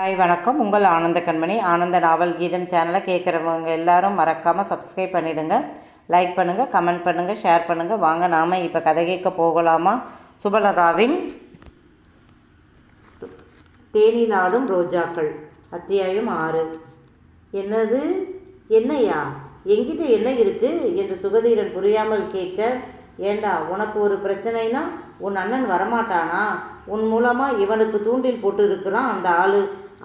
Hi வணக்கம். உங்கள் ஆனந்த கண்மணி. ஆனந்த நாவல் கீதம் சேனலை கேட்குறவங்க எல்லாரும் மறக்காமல் சப்ஸ்கிரைப் பண்ணிவிடுங்க லைக் பண்ணுங்கள் கமெண்ட் பண்ணுங்கள் ஷேர் பண்ணுங்கள் வாங்க நாம் இப்போ கதை கேட்க போகலாமா? சுபலதாவின் தேனிலாடும் ரோஜாக்கள். அத்தியாயம் ஆறு. என்னது? என்னையா எங்கிட்ட என்ன இருக்குது என்று சுகதீரன் புரியாமல் கேட்க ஏண்டா உனக்கு ஒரு பிரச்சனைனா உன் அண்ணன் வரமாட்டானா? உன் மூலமாக இவனுக்கு தூண்டில் போட்டு இருக்கிறான் அந்த ஆள்.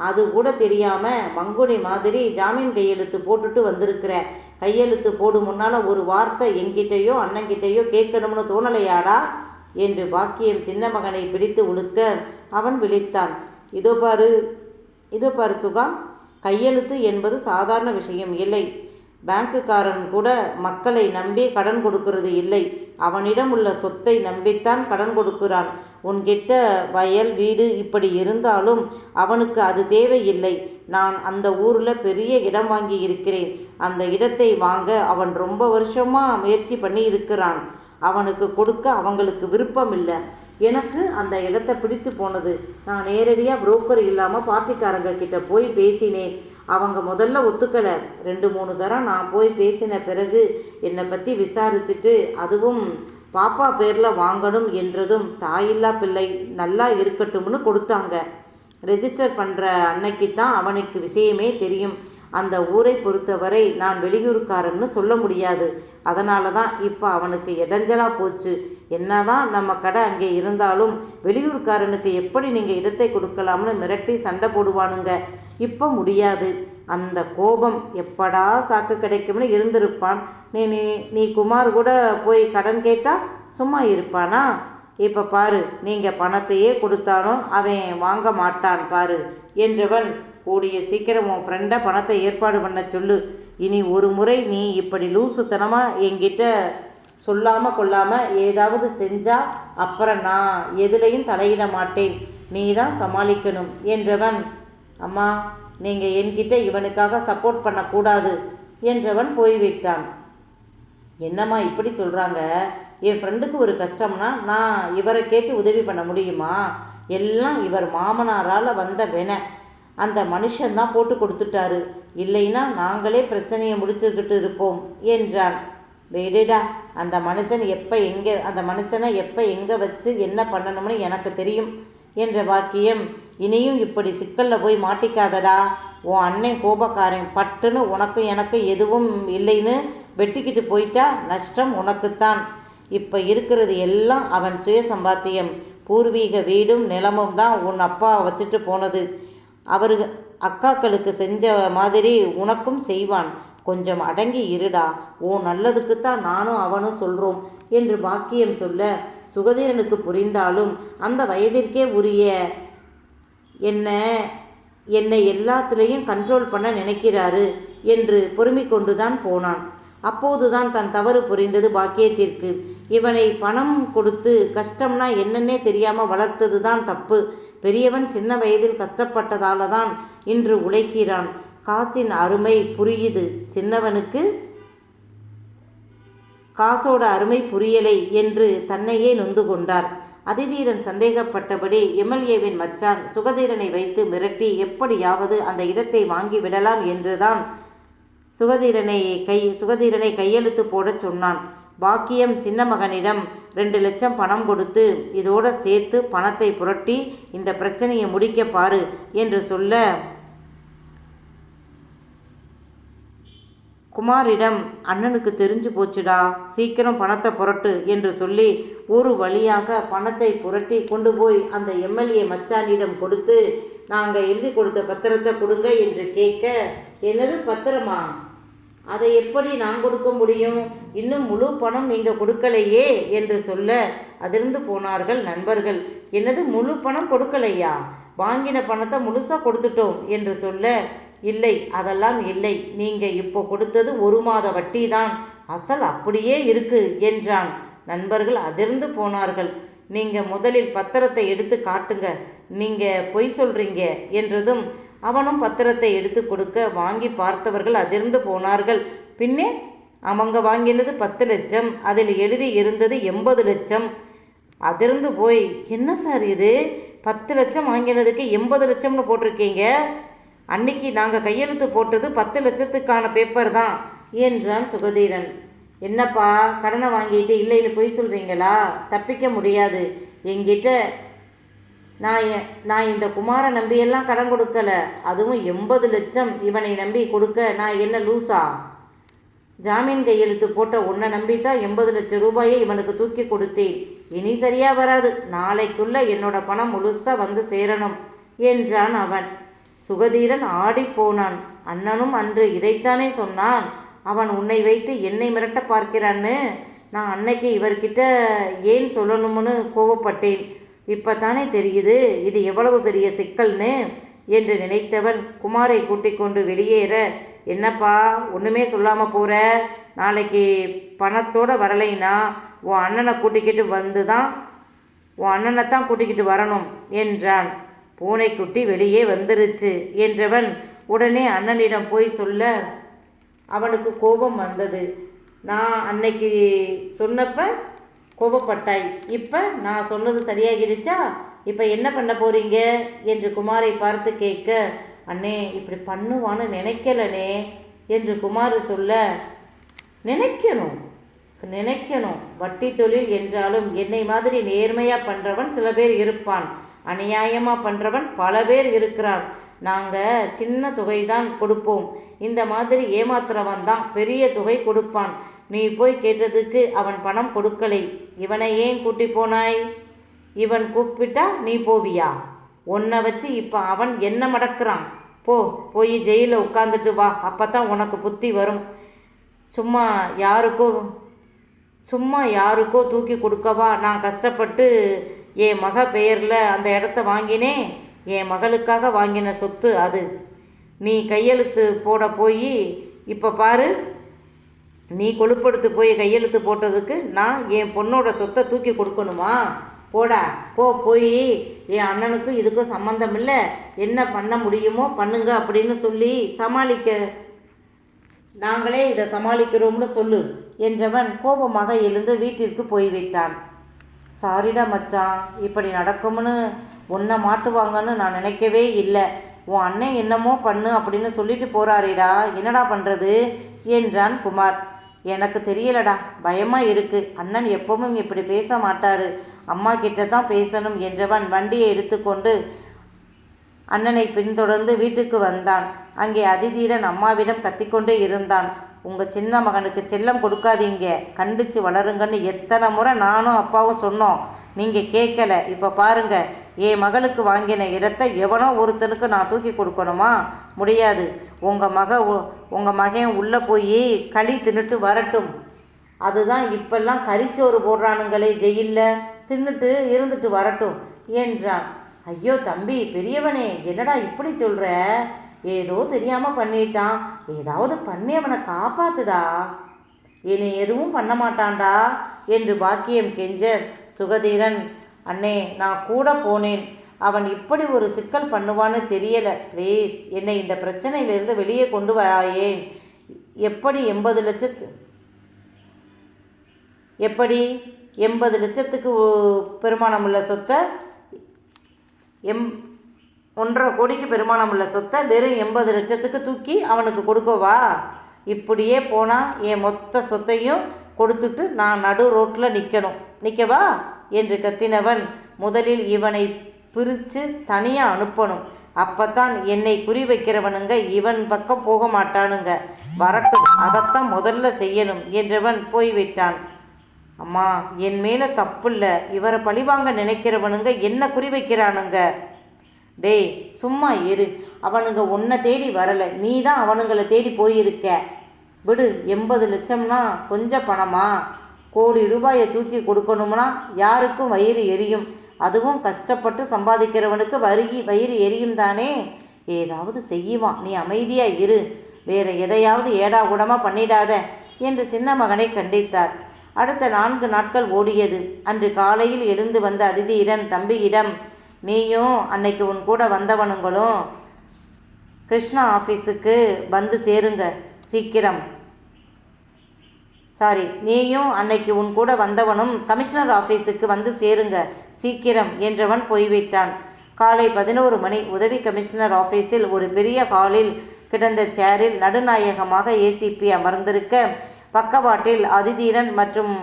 அது கூட தெரியாமல் மங்குனி மாதிரி ஜாமீன் கையெழுத்து போட்டுட்டு வந்திருக்கிற கையெழுத்து போடும் முன்னால் ஒரு வார்த்தை என்கிட்டயோ அண்ணங்கிட்டேயோ கேட்கணும்னு தோணலையாடா? என்று பாக்கியம் சின்ன மகனை பிடித்து உழுக்க அவன் விழித்தான். இதோ பாரு இதோ பாரு சுகா கையெழுத்து என்பது சாதாரண விஷயம் இல்லை. பேங்குக்காரன் கூட மக்களை நம்பி கடன் கொடுக்கிறது இல்லை. அவனிடம் உள்ள சொத்தை நம்பித்தான் கடன் கொடுக்கிறான். உன்கிட்ட வயல் வீடு இப்படி இருந்தாலும் அவனுக்கு அது தேவையில்லை. நான் அந்த ஊரில் பெரிய இடம் வாங்கி இருக்கிறேன். அந்த இடத்தை வாங்க அவன் ரொம்ப வருஷமாக முயற்சி பண்ணி இருக்கிறான். அவனுக்கு கொடுக்க அவங்களுக்கு விருப்பம் இல்லை. எனக்கு அந்த இடத்த பிடித்து போனது. நான் நேரடியாக புரோக்கர் இல்லாமல் பார்ட்டிக்காரங்க கிட்ட போய் பேசினேன். அவங்க முதல்ல ஒத்துக்கலை. ரெண்டு மூணு தரம் நான் போய் பேசின பிறகு என்னை பற்றி விசாரிச்சுட்டு அதுவும் பாப்பா பேரில் வாங்கணும் என்றதும் தாயில்லா பிள்ளை நல்லா இருக்கட்டும்னு கொடுத்தாங்க. ரெஜிஸ்டர் பண்ணுற அன்னைக்கு தான் அவனுக்கு விஷயமே தெரியும். அந்த ஊரை பொறுத்தவரை நான் வெளியூருக்காரன்னு சொல்ல முடியாது. அதனால தான் இப்போ அவனுக்கு இடைஞ்சலாக போச்சு. என்னதான் நம்ம கடை அங்கே இருந்தாலும் வெளியூர்காரனுக்கு எப்படி நீங்கள் இடத்தை கொடுக்கலாம்னு மிரட்டி சண்டை போடுவானுங்க. இப்போ முடியாது. அந்த கோபம் எப்படா சாக்கு கிடைக்கும்னு இருந்திருப்பான். நீ நீ நீ குமார் கூட போய் கடன் கேட்டால் சும்மா இருப்பானா? இப்போ பாரு நீங்கள் பணத்தையே கொடுத்தாலும் அவன் வாங்க மாட்டான் பாரு என்றவன் கூடிய சீக்கிரம் உன் ஃப்ரெண்டை பணத்தை ஏற்பாடு பண்ண சொல்லு. இனி ஒரு முறை நீ இப்படி லூசுத்தனமாக என்கிட்ட சொல்லாமல் கொள்ளாமல் ஏதாவது செஞ்சால் அப்புறம் நான் எதுலேயும் தலையிட மாட்டேன். நீ தான் சமாளிக்கணும் என்றவன் அம்மா நீங்கள் என்கிட்ட இவனுக்காக சப்போர்ட் பண்ணக்கூடாது என்றவன் போய்விட்டான். என்னம்மா இப்படி சொல்கிறாங்க என் ஃப்ரெண்டுக்கு ஒரு கஷ்டம்னா நான் இவரை கேட்டு உதவி பண்ண முடியுமா? எல்லாம் இவர் மாமனாரால் வந்த வென. அந்த மனுஷன்தான் போட்டு கொடுத்துட்டாரு. இல்லைன்னா நாங்களே பிரச்சனையை முடிச்சுக்கிட்டு இருப்போம் என்றான். விடுடா அந்த மனுஷன் எப்போ எங்கே அந்த மனுஷனை எப்போ எங்கே வச்சு என்ன பண்ணணும்னு எனக்கு தெரியும் என்ற வாக்கியம் இனியும் இப்படி சிக்கலில் போய் மாட்டிக்காதடா. உன் அண்ணன் கோபக்காரன். பட்டுன்னு உனக்கும் எனக்கு எதுவும் இல்லைன்னு வெட்டிக்கிட்டு போயிட்டா நஷ்டம் உனக்குத்தான். இப்போ இருக்கிறது எல்லாம் அவன் சுய சம்பாத்தியம் பூர்வீக வீடும் நிலமும் தான் உன் அப்பா வச்சுட்டு போனது. அவரு அக்காக்களுக்கு செஞ்ச மாதிரி உனக்கும் செய்வான். கொஞ்சம் அடங்கி இருடா. ஓ நல்லதுக்குத்தான் நானும் அவனும் சொல்கிறோம் என்று பாக்கியம் சொல்ல சுகதீரனுக்கு புரிந்தாலும் அந்த வயதிற்கே உரிய என்ன? என்னை எல்லாத்திலையும் கண்ட்ரோல் பண்ண நினைக்கிறாரு என்று பொறுமை கொண்டுதான் போனான். அப்போதுதான் தன் தவறு புரிந்தது பாக்கியத்திற்கு. இவனை பணம் கொடுத்து கஷ்டம்னா என்னன்னே தெரியாமல் வளர்த்தது தான் தப்பு. பெரியவன் சின்ன வயதில் கஷ்டப்பட்டதால தான் இன்று உழைக்கிறான். காசின் அருமை புரியுது. சின்னவனுக்கு காசோட அருமை புரியலை என்று தன்னையே நொந்து கொண்டார். அதிதீரன் சந்தேகப்பட்டபடி எம்எல்ஏவின் மச்சான் சுகதீரனை வைத்து மிரட்டி எப்படியாவது அந்த இடத்தை வாங்கி விடலாம் என்றுதான் சுகதீரனை கை சுகதீரனை கையெழுத்து போடச் சொன்னான். பாக்கியம் சின்ன மகனிடம் ரெண்டு லட்சம் பணம் கொடுத்து இதோட சேர்த்து பணத்தை புரட்டி இந்த பிரச்சனையை முடிக்க பாரு என்று சொல்ல குமாரிடம் அண்ணனுக்கு தெரிஞ்சு போச்சுடா சீக்கிரம் பணத்தை புரட்டு என்று சொல்லி ஒரு வழியாக பணத்தை புரட்டி கொண்டு போய் அந்த எம்எல்ஏ மச்சானிடம் கொடுத்து நாங்கள் எழுதி கொடுத்த பத்திரத்தை கொடுங்க என்று கேட்க என்னது பத்திரமா? அதை எப்படி நான் கொடுக்க முடியும்? இன்னும் முழு பணம் நீங்கள் கொடுக்கலையே என்று சொல்ல அதிர்ந்து போனார்கள் நண்பர்கள். என்னது முழு பணம் கொடுக்கலையா? வாங்கின பணத்தை முழுசாக கொடுத்துட்டோம் என்று சொல்ல இல்லை அதெல்லாம் இல்லை. நீங்கள் இப்போ கொடுத்தது ஒரு மாத வட்டி தான் அசல் அப்படியே இருக்கு என்றான் நண்பர்கள் அதிர்ந்து போனார்கள். நீங்கள் முதலில் பத்திரத்தை எடுத்து காட்டுங்க. நீங்கள் பொய் சொல்கிறீங்க என்றதும் அவனும் பத்திரத்தை எடுத்து கொடுக்க வாங்கி பார்த்தவர்கள் அதிர்ந்து போனார்கள். பின்னே அவங்க வாங்கினது பத்து லட்சம் அதில் எழுதி இருந்தது எண்பது லட்சம். அதிர்ந்து போய் என்ன சார் இது? பத்து லட்சம் வாங்கினதுக்கு எண்பது லட்சம்னு போட்டிருக்கீங்க? அன்னைக்கு நாங்கள் கையெழுத்து போட்டது பத்து லட்சத்துக்கான பேப்பர் தான் என்றான் சுகதீரன். என்னப்பா கடனை வாங்கிட்டு இல்லைன்னு பொய் சொல்கிறீங்களா தப்பிக்க முடியாது. எங்கிட்ட நான் எ- நான் இந்த குமாரை நம்பியெல்லாம் கடன் கொடுக்கல. அதுவும் எண்பது லட்சம் இவனை நம்பி கொடுக்க நான் என்ன லூசா? ஜாமீன் கையெழுத்து போட்ட உன்னை நம்பித்தான் எண்பது லட்சம் ரூபாயை இவனுக்கு தூக்கி கொடுத்தேன். இனி சரியாக வராது. நாளைக்குள்ள என்னோட பணம் முழுசாக வந்து சேரணும் என்றான் அவன். சுகதீரன் ஆடிப்போனான் அண்ணனும் அன்று இதைத்தானே சொன்னான்? அவன் உன்னை வைத்து என்னை மிரட்ட பார்க்கிறான்னு நான் அன்னைக்கு இவர்கிட்ட ஏன் சொல்லணும்னு கோவப்பட்டேன். இப்போ தானே தெரியுது இது எவ்வளவு பெரிய சிக்கல்னு என்று நினைத்தவன் குமாரை கூட்டிக் கொண்டு வெளியேற என்னப்பா ஒன்றுமே சொல்லாமல் போகிற நாளைக்கு பணத்தோடு வரலைன்னா உன் அண்ணனை கூட்டிக்கிட்டு வந்து தான் உன் அண்ணனை தான் கூட்டிக்கிட்டு வரணும் என்றான். பூனைக்குட்டி வெளியே வந்துருச்சு என்றவன் உடனே அண்ணனிடம் போய் சொல்ல அவனுக்கு கோபம் வந்தது. நான் அன்னைக்கு சொன்னப்ப கோபப்பட்டாய். இப்போ நான் சொன்னது சரியாகிடுச்சா? இப்போ என்ன பண்ண போகிறீங்க என்று குமாரை பார்த்து கேட்க அண்ணே இப்படி பண்ணுவான்னு நினைக்கலனே என்று குமார் சொல்ல நினைக்கணும் நினைக்கணும். வட்டி தொழில் என்றாலும் என்னை மாதிரி நேர்மையாக பண்ணுறவன் சில பேர் இருப்பான். அநியாயமாக பண்ணுறவன் பல பேர் இருக்கிறான். நாங்கள் சின்ன தொகை தான் கொடுப்போம். இந்த மாதிரி ஏமாத்துறவன் தான் பெரிய தொகை கொடுப்பான். நீ போய் கேட்டதுக்கு அவன் பணம் கொடுக்கலை. இவனை ஏன் கூட்டி போனாய்? இவன் கூப்பிட்டா நீ போவியா? உன்னை வச்சு இப்போ அவன் என்ன மடக்குறான்? போ போய் ஜெயிலில் உட்காந்துட்டு வா. அப்போ தான் உனக்கு புத்தி வரும். சும்மா யாருக்கோ சும்மா யாருக்கோ தூக்கி கொடுக்கவா? நான் கஷ்டப்பட்டு என் மக பெயரில் அந்த இடத்த வாங்கினேன். என் மகளுக்காக வாங்கின சொத்து அது. நீ கையெழுத்து போட போய் இப்போ பாரு. நீ கொழுப்படுத்து போய் கையெழுத்து போட்டதுக்கு நான் என் பொண்ணோட சொத்தை தூக்கி கொடுக்கணுமா? போடா. போ போய். என் அண்ணனுக்கும் இதுக்கும் சம்மந்தம் இல்லை என்ன பண்ண முடியுமோ பண்ணுங்க அப்படின்னு சொல்லி சமாளிக்க. நாங்களே இதை சமாளிக்கிறோம்னு சொல்லு என்றவன் கோபமாக எழுந்து வீட்டிற்கு போய்விட்டான். சாரிடா மச்சான் இப்படி நடக்கும்னு உன்னை மாட்டுவாங்கன்னு நான் நினைக்கவே இல்லை. உன் அண்ணன் என்னமோ பண்ணு அப்படின்னு சொல்லிட்டு போறாரேடா என்னடா பண்ணுறது என்றான் குமார். எனக்கு தெரியலடா பயமாக இருக்குது அண்ணன் எப்பவும் இப்படி பேச மாட்டார். அம்மா கிட்ட தான் பேசணும் என்றவன் வண்டியை எடுத்துக்கொண்டு அண்ணனை பின்தொடர்ந்து வீட்டுக்கு வந்தான். அங்கே அதிதீரன் அம்மாவிடம் கத்திக்கொண்டே இருந்தான். உங்கள் சின்ன மகனுக்கு செல்லம் கொடுக்காதீங்க. கண்டிச்சு வளருங்கன்னு எத்தனை முறை நானும் அப்பாவும் சொன்னோம். நீங்கள் கேட்கல இப்போ பாருங்க. என் மகளுக்கு வாங்கின இடத்த எவனோ ஒருத்தனுக்கு நான் தூக்கி கொடுக்கணுமா? முடியாது. உங்கள் மக உங்கள் மகன் உள்ளே போய் களி தின்னுட்டு வரட்டும். அதுதான் இப்பெல்லாம் கறிச்சோறு போடுறானுங்களே ஜெயிலில். தின்னுட்டு இருந்துட்டு வரட்டும் என்றான். ஐயோ தம்பி பெரியவனே என்னடா இப்படி சொல்கிற ஏதோ தெரியாமல் பண்ணிட்டான். ஏதாவது பண்ணி அவனை காப்பாத்துடா. இனி எதுவும் பண்ண மாட்டான்டா என்று பாக்கியம் கெஞ்ச சுகதீரன். அண்ணே நான் கூட போனேன். அவன் இப்படி ஒரு சிக்கல் பண்ணுவான்னு தெரியலை. ப்ளீஸ் என்னை இந்த பிரச்சனையிலிருந்து வெளியே கொண்டு வராயே எப்படி எண்பது லட்சத்து எப்படி எண்பது லட்சத்துக்கு பெருமானம் உள்ள சொத்தை? எம் ஒன்றரை கோடிக்கு பெருமானம் உள்ள சொத்தை வெறும் எண்பது லட்சத்துக்கு தூக்கி அவனுக்கு கொடுக்கவா இப்படியே போனால் என் மொத்த சொத்தையும் கொடுத்துட்டு நான் நடு ரோட்டில் நிற்கணும் நிற்கவா என்று கத்தினவன் முதலில் இவனை பிரித்து தனியாக அனுப்பணும். அப்பத்தான் என்னை குறி வைக்கிறவனுங்க இவன் பக்கம் போக மாட்டானுங்க. வரட்டும் அதைத்தான் முதல்ல செய்யணும் என்றவன் போய்விட்டான். அம்மா என் மேலே தப்பில்ல. இவரை பழிவாங்க நினைக்கிறவனுங்க என்ன குறி வைக்கிறானுங்க? டேய் சும்மா இரு. அவனுங்க உன்னை தேடி வரலை. நீ தான் அவனுங்களை தேடி போயிருக்க. விடு எண்பது லட்சம்னா கொஞ்சம் பணமா? கோடி ரூபாயை தூக்கி கொடுக்கணும்னா யாருக்கும் வயிறு எரியும். அதுவும் கஷ்டப்பட்டு சம்பாதிக்கிறவனுக்கு வருகி வயிறு எரியும் தானே? ஏதாவது செய்யுவான் நீ அமைதியாக இரு. வேற எதையாவது ஏடா கூடமாக பண்ணிடாத என்று சின்ன மகனை கண்டித்தார். அடுத்த நான்கு நாட்கள் ஓடியது. அன்று காலையில் எழுந்து வந்த அதிதியிடன் தம்பியிடம் நீயும் அன்னைக்கு உன் கூட வந்தவனுங்களும் கிருஷ்ணா ஆஃபீஸுக்கு வந்து சேருங்க சீக்கிரம். சாரி நீயும் அன்னைக்கு உன் கூட வந்தவனும் கமிஷனர் ஆஃபீஸுக்கு வந்து சேருங்க சீக்கிரம் என்றவன் போய்விட்டான். காலை பதினோரு மணி உதவி கமிஷனர் ஆஃபீஸில் ஒரு பெரிய ஹாலில் கிடந்த சேரில் நடுநாயகமாக ஏசிபி அமர்ந்திருக்க பக்கவாட்டில் அதிதீரன் மற்றும்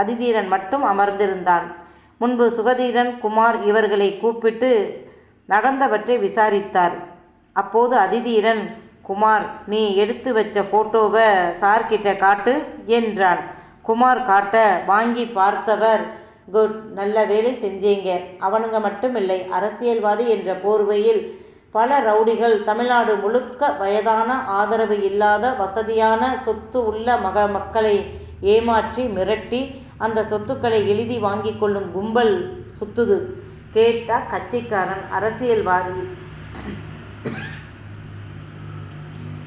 அதிதீரன் மட்டும் அமர்ந்திருந்தான். முன்பு சுகதீரன் குமார் இவர்களை கூப்பிட்டு நடந்தவற்றை விசாரித்தார். அப்போது அதிதீரன் குமார் நீ எடுத்து வச்ச ஃபோட்டோவை சார்கிட்ட காட்டு என்றான். குமார் காட்ட வாங்கி பார்த்தவர் குட் நல்ல வேலை செஞ்சீங்க. அவனுங்க மட்டும் இல்லை அரசியல்வாதி என்ற போர்வையில் பல ரவுடிகள் தமிழ்நாடு முழுக்க வயதான ஆதரவு இல்லாத வசதியான சொத்து உள்ள மக மக்களை ஏமாற்றி மிரட்டி அந்த சொத்துக்களை எழுதி வாங்கி கொள்ளும் கும்பல் சுத்துது. கேட்டா கட்சிக்காரன் அரசியல்வாதி.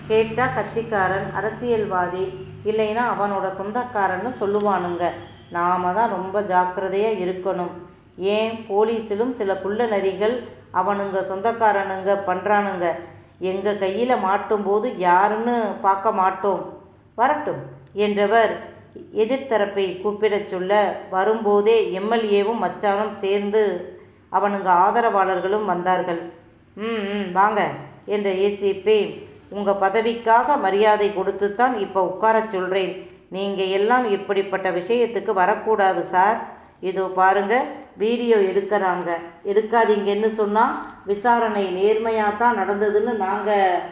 கேட்டா கட்சிக்காரன் அரசியல்வாதி. இல்லைன்னா அவனோட சொந்தக்காரன்னு சொல்லுவானுங்க. நாம தான் ரொம்ப ஜாக்கிரதையாக இருக்கணும். ஏன்? போலீஸிலும் சில குள்ள நரிகள் அவனுங்க சொந்தக்காரனுங்க பண்ணுறானுங்க எங்கள் கையில் மாட்டும்போது யாருன்னு பார்க்க மாட்டோம். வரட்டும் என்றவர் எதிர்த்தரப்பை கூப்பிடச் சொல்ல வரும்போதே எம்எல்ஏவும் மச்சானும் சேர்ந்து அவனுங்க ஆதரவாளர்களும் வந்தார்கள். ம் ம் வாங்க என்ற ஏசிபி உங்கள் பதவிக்காக மரியாதை கொடுத்து தான் இப்போ உட்காரச் சொல்கிறேன் நீங்கள் எல்லாம் இப்படிப்பட்ட விஷயத்துக்கு வரக்கூடாது சார். இதோ பாருங்க வீடியோ எடுக்கிறாங்க. எடுக்காதீங்கன்னு சொன்னால் விசாரணை நேர்மையாக தான் நடந்ததுன்னு நாங்கள்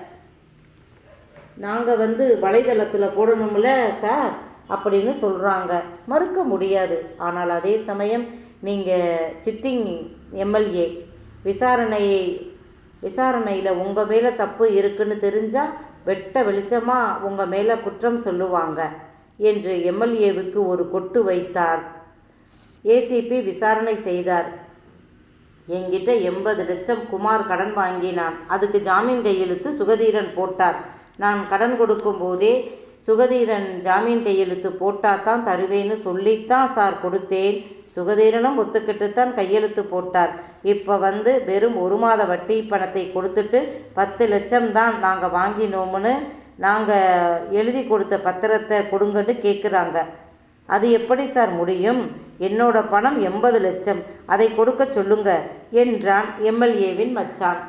நாங்கள் வந்து வலைதளத்தில் போடணும்ல சார். அப்படின்னு சொல்கிறாங்க மறுக்க முடியாது. ஆனால் அதே சமயம் நீங்கள் சிட்டிங் எம்எல்ஏ விசாரணையை விசாரணையில் உங்கள் மேலே தப்பு இருக்குன்னு தெரிஞ்சால் வெட்ட வெளிச்சமாக உங்கள் மேலே குற்றம் சொல்லுவாங்க என்று எம்எல்ஏவுக்கு ஒரு கொட்டு வைத்தார். ஏசிபி விசாரணை செய்தார். என்கிட்ட எண்பது லட்சம் குமார் கடன் வாங்கினான். அதுக்கு ஜாமீன் கையெழுத்து சுகதீரன் போட்டார். நான் கடன் கொடுக்கும் போதே சுகதீரன் ஜாமீன் கையெழுத்து போட்டால் தான் தருவேன்னு சொல்லித்தான் சார் கொடுத்தேன். சுகதீரனும் ஒத்துக்கிட்டு தான் கையெழுத்து போட்டார். இப்போ வந்து வெறும் ஒரு மாத வட்டி பணத்தை கொடுத்துட்டு பத்து லட்சம் தான் நாங்கள் வாங்கினோம்னு நாங்கள் எழுதி கொடுத்த பத்திரத்தை கொடுங்கன்னு கேட்குறாங்க அது எப்படி சார் முடியும்? என்னோட பணம் எண்பது லட்சம். அதை கொடுக்க சொல்லுங்க என்றான் எம்எல்ஏவின் மச்சான்.